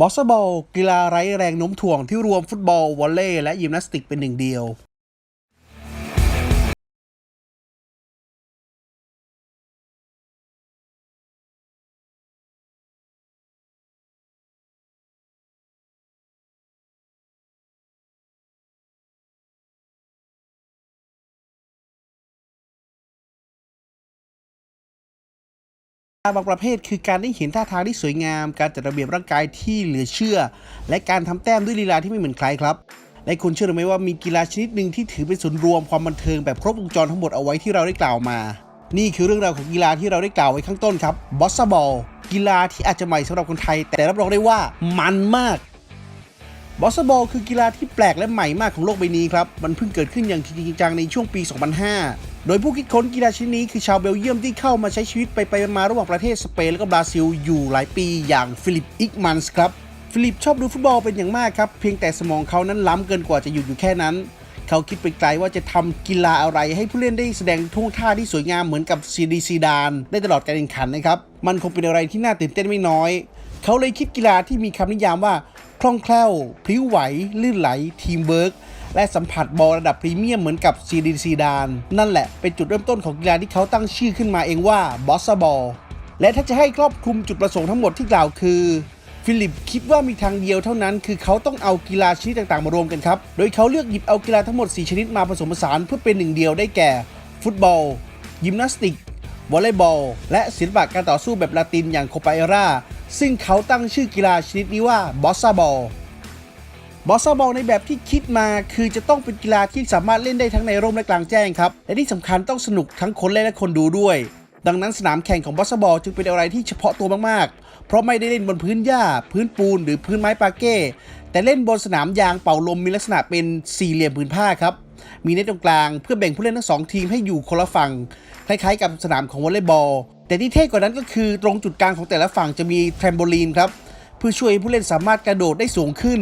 บอสบอลกีฬาไร้แรงโน้มถ่วงที่รวมฟุตบอล วอลเลย์และยิมนาสติกเป็นหนึ่งเดียว บางประเภทคือการได้เห็นท่าทางที่สวยงาม การจัดระเบียบร่างกายที่เหลือเชื่อ และการทำแต้มด้วยลีลาที่ไม่เหมือนใครครับ และคุณเชื่อหรือไม่ว่ามีกีฬาชนิดหนึ่งที่ถือเป็นศูนย์รวมความบันเทิงแบบครบวงจรทั้งหมดเอาไว้ที่เราได้กล่าวมา นี่คือเรื่องราวของกีฬาที่เราได้กล่าวไว้ข้างต้นครับบอสบอลกีฬาที่อาจจะใหม่สำหรับคนไทย แต่รับรองได้ว่ามันมากบอสบอลคือกีฬาที่แปลกและใหม่มากของโลกใบนี้ครับ มันเพิ่งเกิดขึ้นอย่างจริงจังในช่วงปี 2005 โดยผู้คิดค้นกีฬาชนิดนี้คือชาวเบลเยียมที่เข้ามาใช้ชีวิตไปไปมาระหว่างประเทศสเปนและก็บราซิลอยู่หลายปีอย่างฟิลิปอิกมันส์ครับฟิลิปชอบดูฟุตบอลเป็นอย่างมากครับ เพียงแต่สมองเขานั้นล้ำเกินกว่าจะหยุดอยู่แค่นั้น เขาคิดไปไกลว่าจะทำกีฬาอะไรให้ผู้เล่นได้แสดงท่วงท่าที่สวยงามเหมือนกับซีดีซีดาน ได้ตลอดการแข่งขันนะครับ มันคงเป็นอะไรที่น่าตื่นเต้นไม่น้อย เขาเลยคิดกีฬาที่มีคำนิยามว่าคล่องแคล่วพลิ้วไหวลื่นไหลทีมเวิร์ก และสัมผัสบอลระดับพรีเมียมเหมือนกับซีดีซีดาน นั่นแหละเป็นจุดเริ่มต้นของกีฬาที่เขาตั้งชื่อขึ้นมาเองว่าบอสบอลและถ้าจะให้ครอบคลุมจุดประสงค์ทั้งหมดที่กล่าวคือฟิลิปคิดว่ามีทางเดียวเท่านั้น คือเขาต้องเอากีฬาชนิดต่างๆมารวมกันครับ โดยเขาเลือกหยิบเอากีฬาทั้งหมด 4 ชนิดมาผสมผสานเพื่อเป็นหนึ่งเดียวได้แก่ ฟุตบอล ยิมนาสติก วอลเลย์บอล และศิลปะการต่อสู้แบบลาตินอย่างโคปาเอราซึ่งเขาตั้งชื่อกีฬาชนิดนี้ว่าบอสซาบอล บอสซาบอลในแบบที่คิดมาคือจะต้องเป็นกีฬาที่สามารถเล่นได้ทั้งในร่มและกลางแจ้งครับ และที่สำคัญต้องสนุกทั้งคนเล่นและคนดูด้วย ดังนั้นสนามแข่งของบอสซาบอลจึงเป็นอะไรที่เฉพาะตัวมากๆ เพราะไม่ได้เล่นบนพื้นหญ้า พื้นปูน หรือพื้นไม้ปาเก้ แต่เล่นบนสนามยางเป่าลมมีลักษณะเป็นสี่เหลี่ยมผืนผ้าครับมีเน็ตตรงกลางเพื่อแบ่งผู้เล่นทั้งสองทีมให้อยู่คนละฝั่งคล้ายๆ กับสนามของวอลเลย์บอล แต่ที่เท่กว่านั้นก็คือตรงจุดกลางของแต่ละฝั่งจะมีแทรมโบลีนครับเพื่อช่วยให้ผู้เล่นสามารถกระโดดได้สูงขึ้น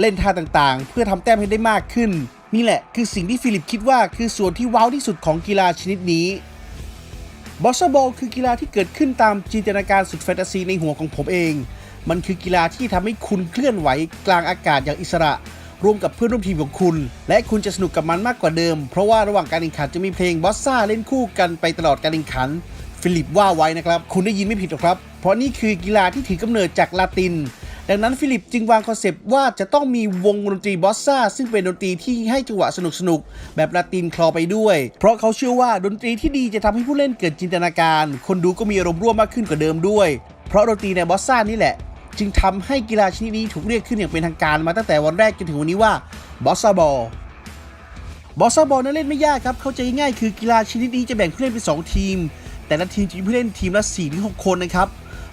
เล่นท่าต่างๆ เพื่อทำแต้มให้ได้มากขึ้น นี่แหละคือสิ่งที่ฟิลิปคิดว่าคือส่วนที่ว้าวที่สุดของกีฬาชนิดนี้บอสบอลคือกีฬาที่เกิดขึ้นตามจินตนาการสุดแฟนตาซีในหัวของผมเอง มันคือกีฬาที่ทำให้คุณเคลื่อนไหวกลางอากาศอย่างอิสระร่วมกับเพื่อนร่วมทีมของคุณ และคุณจะสนุกกับมันมากกว่าเดิม เพราะว่าระหว่างการแข่งขันจะมีเพลงบอสซ่าเล่นคู่กันไปตลอดการแข่งขัน ฟิลิปว่าไว้นะครับ คุณได้ยินไม่ผิดหรอกครับ เพราะนี่คือกีฬาที่ถือกำเนิดจากลาติน ดังนั้นฟิลิปจึงวางคอนเซปต์ว่าจะต้องมีวงดนตรีบอสซ่าซึ่งเป็นดนตรีที่ให้จังหวะสนุกๆแบบลาตินคลอไปด้วย เพราะเขาเชื่อว่าดนตรีที่ดีจะทำให้ผู้เล่นเกิดจินตนาการ คนดูก็มีอารมณ์ร่วมมากขึ้นกว่าเดิมด้วย เพราะดนตรีในบอสซ่านี่แหละ จึงทำให้กีฬาชนิดนี้ถูกเรียกขึ้นอย่างเป็นทางการมาตั้งแต่วันแรกจนถึงวันนี้ว่าบอสซาบอลบอสซาบอลนั้นเล่นไม่ยากครับ เข้าใจง่ายคือกีฬาชนิดนี้จะแบ่งผู้เล่นเป็น 2 ทีม แต่ละทีมจะมีผู้เล่นทีมละ4ถึง6คนนะครับ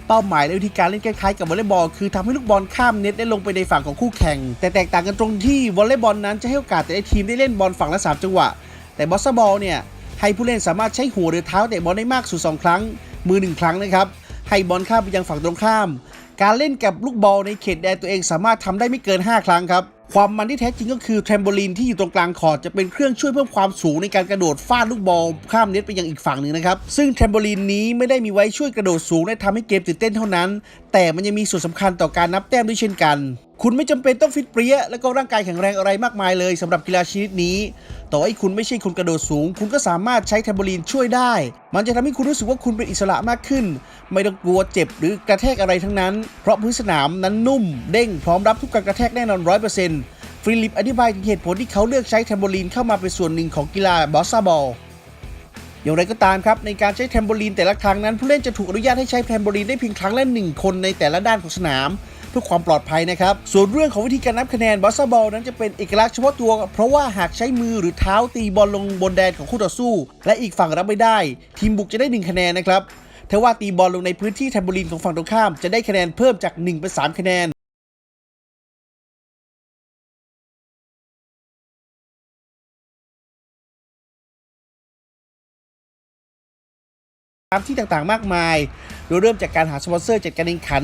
เป้าหมายและวิธีการเล่นคล้ายๆกับวอลเลย์บอลคือทำให้ลูกบอลข้ามเน็ตได้ลงไปในฝั่งของคู่แข่ง แต่แตกต่างกันตรงที่วอลเลย์บอลนั้นจะให้โอกาสแต่ละทีมได้เล่นบอลฝั่งละ3จังหวะ แต่บอสบอลเนี่ยให้ผู้เล่นสามารถใช้หัวหรือเท้าเตะบอลได้มากสุด 2 ครั้ง มือ 1 ครั้งนะครับให้บอลข้ามไปยังฝั่งตรงข้าม การเล่นกับลูกบอลในเขตแดนตัวเองสามารถทำได้ไม่เกิน 5 ครั้งครับ ความมันที่แท้จริงก็คือแทมโบลีนที่อยู่ตรงกลางคอร์ดจะเป็นเครื่องช่วยเพิ่มความสูงในการกระโดดฟาดลูกบอลข้ามเน็ตไปยังอีกฝั่งหนึ่งนะครับ ซึ่งแทมโบลีนนี้ไม่ได้มีไว้ช่วยกระโดดสูงและทำให้เกมตื่นเต้นเท่านั้น แต่มันยังมีส่วนสำคัญต่อการนับแต้มด้วยเช่นกัน คุณไม่จำเป็นต้องฟิตเปรี้ยและก็ร่างกายแข็งแรงอะไรมากมายเลยสำหรับกีฬาชนิดนี้ ต่อให้คุณไม่ใช่คนกระโดดสูง คุณก็สามารถใช้แทมโบลีนช่วยได้ มันจะทำให้คุณรู้สึกว่าคุณเป็นอิสระมากขึ้น ไม่ต้องกลัวเจ็บหรือกระแทกอะไรทั้งนั้น เพราะพื้นสนามนั้นนุ่ม เด้งพร้อมรับทุกการกระแทกแน่นอนร้อยเปอร์เซ็นต์ฟิลิปอธิบายถึงเหตุผลที่เขาเลือกใช้แทมโบลีนเข้ามาเป็นส่วนหนึ่งของกีฬาบอสซาบอลอย่างไรก็ตามครับ ในการใช้แทมโบลีนแต่ละครั้งนั้น ผู้เล่นจะถูกอนุญาตให้ใช้แทมโบลีนได้เพียงครั้งละหนึ่งคนในแต่ละด้านของสนาม เพื่อความปลอดภัยนะครับ ส่วนเรื่องของวิธีการนับคะแนนบอสบอลนั้นจะเป็นเอกลักษณ์เฉพาะตัว เพราะว่าหากใช้มือหรือเท้าตีบอลลงบนแดนของคู่ต่อสู้ และอีกฝั่งรับไม่ได้ ทีมบุกจะได้ 1 คะแนนนะครับถ้าว่าตีบอลลงในพื้นที่แทมโบลีนของฝั่งตรงข้ามจะได้คะแนนเพิ่มจาก 1 เป็น 3 คะแนนตามที่ต่างๆ มากมาย โดยเริ่มจากการหาสปอนเซอร์จัดการแข่งขัน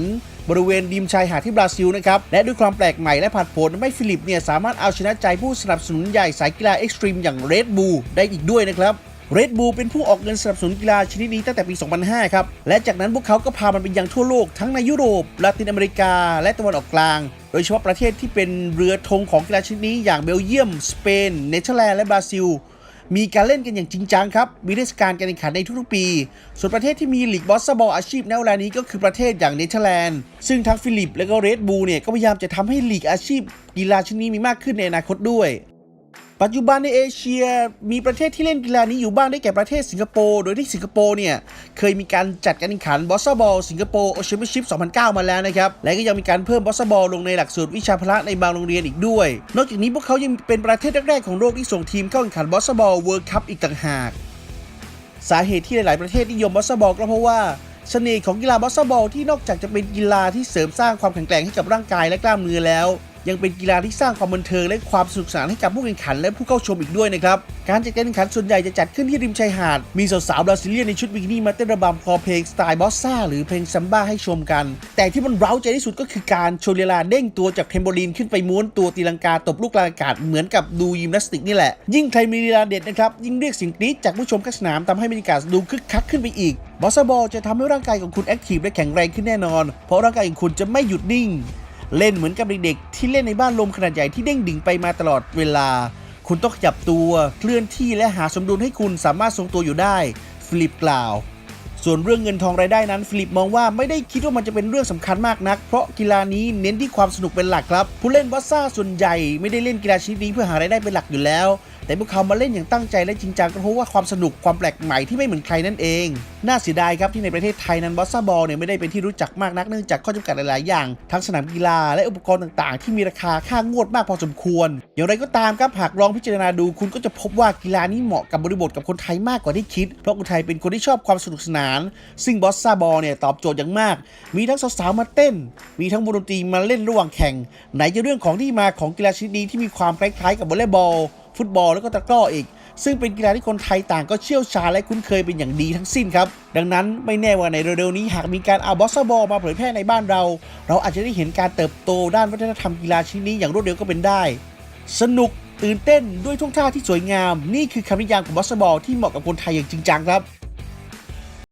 บริเวณริมชายหาดที่บราซิลนะครับและด้วยความแปลกใหม่และผัดโผนทำให้ฟิลิปเนี่ยสามารถเอาชนะใจผู้สนับสนุนใหญ่สายกีฬาเอ็กซ์ตรีมอย่าง Red Bull ได้อีกด้วยนะครับ Red Bull เป็นผู้ออกเงินสนับสนุนกีฬาชนิดนี้ตั้งแต่ปี 2005 ครับ และจากนั้นพวกเขาก็พามันไปยังทั่วโลกทั้งในยุโรป ลาตินอเมริกา และตะวันออกกลาง โดยเฉพาะประเทศที่เป็นเรือธงของกีฬาชนิดนี้อย่างเบลเยียม สเปน เนเธอร์แลนด์ และบราซิล มีการเล่นกันอย่างจริงจังครับ มีเทศกาลการแข่งขันในทุกๆปี ส่วนประเทศที่มีลีกบอสบอลอาชีพในเวลานี้ก็คือประเทศอย่างเนเธอร์แลนด์ ซึ่งทั้งฟิลิปและก็เรดบูลเนี่ยก็พยายามจะทำให้ลีกอาชีพกีฬาชนิดนี้มีมากขึ้นในอนาคตด้วย ปัจจุบันในเอเชียมีประเทศที่เล่นกีฬานี้อยู่บ้างได้แก่ประเทศสิงคโปร์โดยที่สิงคโปร์เนี่ย เคยมีการจัดการแข่งขันบอสบอลสิงคโปร์โอเชียนชิพ 2009 มาแล้วนะครับ และก็ยังมีการเพิ่มบอสบอลลงในหลักสูตรวิชาพละในบางโรงเรียนอีกด้วย นอกจากนี้พวกเขายังเป็นประเทศแรกๆของโลกที่ส่งทีมเข้าแข่งขันบอสบอลเวิร์คัพอีกต่างหาก สาเหตุที่หลาย ๆ ประเทศนิยมบอสบอลก็เพราะว่าเสน่ห์ของกีฬาบอสบอลที่นอกจากจะเป็นกีฬาที่เสริมสร้างความแข็งแกร่งให้กับร่างกายและกล้ามเนื้อแล้ว ยังเป็นกีฬาที่สร้างความบันเทิงและความสนุกสนานให้กับผู้แข่งขันและผู้เข้าชมอีกด้วยนะครับ การจัดการแข่งขันส่วนใหญ่จะจัดขึ้นที่ริมชายหาด มีสาวๆบราซิเลียนในชุดบิกินี่มาเต้นระบำคอเพลงสไตล์บอสซ่าหรือเพลงซัมบ้าให้ชมกัน แต่ที่มันเร้าใจที่สุดก็คือการโชว์ลีลาเด้งตัวจากเทมโบลีนขึ้นไปม้วนตัวตีลังกาตบลูกกลางอากาศเหมือนกับดูยิมนาสติกนี่แหละ ยิ่งใครมีลีลาเด็ดนะครับยิ่งเรียกเสียงกรี๊ดจากผู้ชมข้างสนามทำให้บรรยากาศดูคึกคักขึ้นไปอีกบอสบอลจะทำให้ร่างกายของคุณแอคทีฟและแข็งแรงขึ้นแน่นอน เพราะร่างกายของคุณจะไม่หยุดนิ่ง เล่นเหมือนกับเด็กๆที่เล่นในบ้านลมขนาดใหญ่ที่เด้งดิ่งไปมาตลอดเวลา คุณต้องขยับตัวเคลื่อนที่และหาสมดุลให้คุณสามารถทรงตัวอยู่ได้ฟิลิปกล่าว ส่วนเรื่องเงินทองรายได้นั้นฟิลิปมองว่าไม่ได้คิดว่ามันจะเป็นเรื่องสำคัญมากนัก เพราะกีฬานี้เน้นที่ความสนุกเป็นหลักครับ ผู้เล่นวัสซ่าส่วนใหญ่ไม่ได้เล่นกีฬาชนิดนี้เพื่อหารายได้เป็นหลักอยู่แล้ว แต่พวกเขามาเล่นอย่างตั้งใจและจริงจังก็เพราะว่าความสนุกความแปลกใหม่ที่ไม่เหมือนใครนั่นเอง น่าเสียดายครับที่ในประเทศไทยนั้นบอสซาบอลเนี่ยไม่ได้เป็นที่รู้จักมากนักเนื่องจากข้อจำกัดหลาย ๆ อย่าง ทั้งสนามกีฬาและอุปกรณ์ต่าง ๆ ที่มีราคาค่างวดมากพอสมควร อย่างไรก็ตามครับหากลองพิจารณาดูคุณก็จะพบว่ากีฬานี้เหมาะกับบริบทกับคนไทยมากกว่าที่คิด เพราะคนไทยเป็นคนที่ชอบความสนุกสนาน ซึ่งบอสซาบอลเนี่ยตอบโจทย์อย่างมาก มีทั้งสาวๆมาเต้น มีทั้งวงดนตรีมาเล่นระหว่างแข่ง ไหนจะเรื่องของที่มาของกีฬาชนิดนี้ที่มีความคล้าย ๆ กับวอลเลย์บอล ฟุตบอลแล้วก็ตะกร้ออีก ซึ่งเป็นกีฬาที่คนไทยต่างก็เชี่ยวชาญและคุ้นเคยเป็นอย่างดีทั้งสิ้นครับ ดังนั้นไม่แน่ว่าในเร็วๆนี้หากมีการเอาบอสบอลมาเผยแพร่ในบ้านเรา เราอาจจะได้เห็นการเติบโตด้านวัฒนธรรมกีฬาชนิดนี้อย่างรวดเร็วก็เป็นได้ สนุกตื่นเต้นด้วยท่วงท่าที่สวยงาม นี่คือคำนิยามของบอสบอลที่เหมาะกับคนไทยอย่างจริงจังครับ